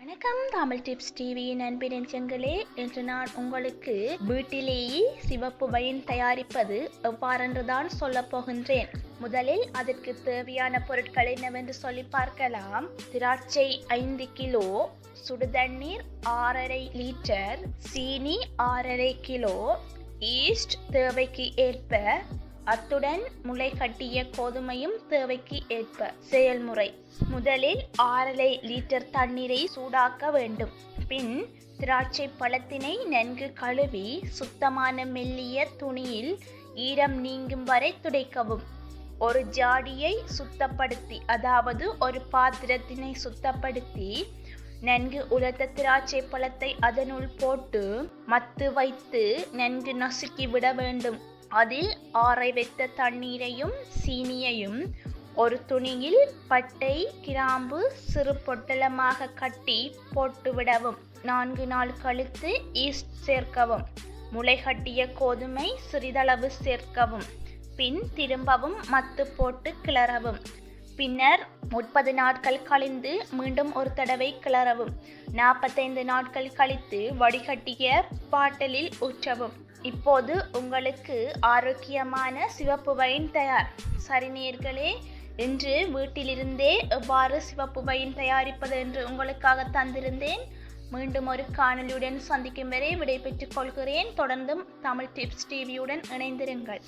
வணக்கம் தமிழ் டிப்ஸ் டிவியின் அன்பின் நெஞ்சங்களே இன்று நான் உங்களுக்கு வீட்டிலேயே சிவப்பு வயின் தயாரிப்பது எவ்வாறென்றுதான் சொல்லப் போகின்றேன். முதலில் அதற்கு தேவையான பொருட்கள் என்னவென்று சொல்லி பார்க்கலாம். திராட்சை ஐந்து கிலோ சுடுதண்ணீர் ஆறரை லிட்டர் சீனி ஆறரை கிலோ ஈஸ்ட் தேவைக்கு ஏற்ப அத்துடன் முளை கட்டிய கோதுமையும் தேவைக்கு ஏற்ப செயல்முறை. முதலில் ஆறரை லிட்டர் தண்ணீரை சூடாக்க வேண்டும். பின் திராட்சை பழத்தினை நன்கு கழுவி சுத்தமான மெல்லிய துணியில் ஈரம் நீங்கும் வரை துடைக்கவும். ஒரு ஜாடியை சுத்தப்படுத்தி அதாவது ஒரு பாத்திரத்தினை சுத்தப்படுத்தி நன்கு உலர்த்த திராட்சை பழத்தை அதனுள் போட்டு மத்து வைத்து நன்கு நசுக்கி விட வேண்டும். அதில் ஆறை வைத்த தண்ணீரையும் சீனியையும் ஒரு துணியில் பட்டை கிராம்பு சிறு பொட்டலமாக கட்டி போட்டுவிடவும் நான்கு நாள் கழித்து ஈஸ்ட் சேர்க்கவும். முளை கட்டிய கோதுமை சிறிதளவு சேர்க்கவும். பின் திரும்பவும் மத்து போட்டு கிளறவும். பின்னர் முப்பது நாட்கள் கழிந்து மீண்டும் ஒரு தடவை கிளறவும். நாற்பத்தைந்து நாட்கள் கழித்து வடிகட்டிய பாட்டலில் ஊற்றவும். இப்போது உங்களுக்கு ஆரோக்கியமான சிவப்பு வைன் தயார். சரி நேர்களே இன்று வீட்டிலிருந்தே எவ்வாறு சிவப்பு வைன் தயாரிப்பது என்று உங்களுக்காக தந்திருந்தேன். மீண்டும் ஒரு காணொலியுடன் சந்திக்கும் வரை விடைபெற்றுக் கொள்கிறேன். தொடர்ந்தும் தமிழ் டிப்ஸ் டிவியுடன் இணைந்திருங்கள்.